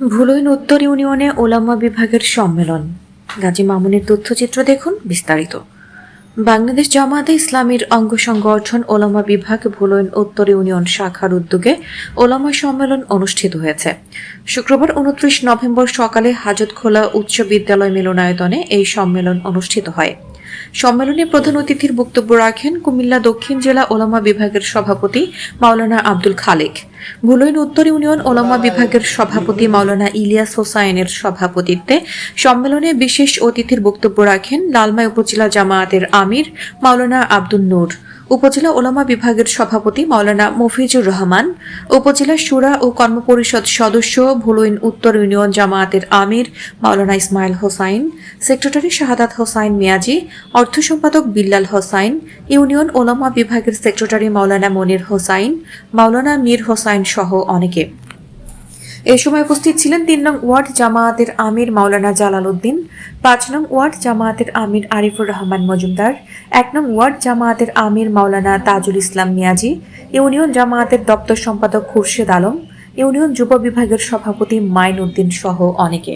ভুলইন উত্তর ইউনিয়নে ওলামা বিভাগের সম্মেলন। গাজী মামুনের তথ্যচিত্র দেখুন বিস্তারিত। বাংলাদেশ জামায়াতে ইসলামীর অঙ্গ সংগঠন ওলামা বিভাগ ভুলইন উত্তর ইউনিয়ন শাখার উদ্যোগে ওলামা সম্মেলন অনুষ্ঠিত হয়েছে। শুক্রবার উনত্রিশ নভেম্বর সকালে হাজতখোলা উচ্চ বিদ্যালয় মিলনায়তনে এই সম্মেলন অনুষ্ঠিত হয়। সম্মেলনে প্রধান অতিথির বক্তব্য রাখেন কুমিল্লা দক্ষিণ জেলা ওলামা বিভাগের সভাপতি মাওলানা আব্দুল খালেক। ভুলইন উত্তর ইউনিয়ন ওলামা বিভাগের সভাপতি মাওলানা ইলিয়াস হোসাইনের সভাপতিত্বে সম্মেলনে বিশেষ অতিথির বক্তব্য রাখেন লালমাই উপজেলা জামায়াতের আমির মাওলানা আব্দুল নূর। উপজেলা ওলামা বিভাগের সভাপতি মাওলানা মফিজুর রহমান, উপজেলা সুরা ও কর্মপরিষদ সদস্য ভুলুইন উত্তর ইউনিয়ন জামায়াতের আমির মাওলানা ইসমাইল হোসাইন, সেক্রেটারি শাহাদাত হোসাইন মিয়াজি, অর্থ সম্পাদক বিল্লাল হোসাইন, ইউনিয়ন ওলামা বিভাগের সেক্রেটারি মাওলানা মনির হোসাইন, মাওলানা মীর হোসাইন সহ অনেকে। এ সময় উপস্থিত ছিলেন তিন নং ওয়ার্ড জামায়াতের আমির মাওলানা জালাল উদ্দিন পাঁচ নং ওয়ার্ড জামায়াতের আমির আরিফুর রহমান মজুমদার, এক নং ওয়ার্ড জামায়াতের আমির মাওলানা তাজুল ইসলাম মিয়াজি, ইউনিয়ন জামায়াতের দপ্তর সম্পাদক খুরশেদ আলম, ইউনিয়ন যুব বিভাগের সভাপতি মাইন উদ্দিন সহ অনেকে।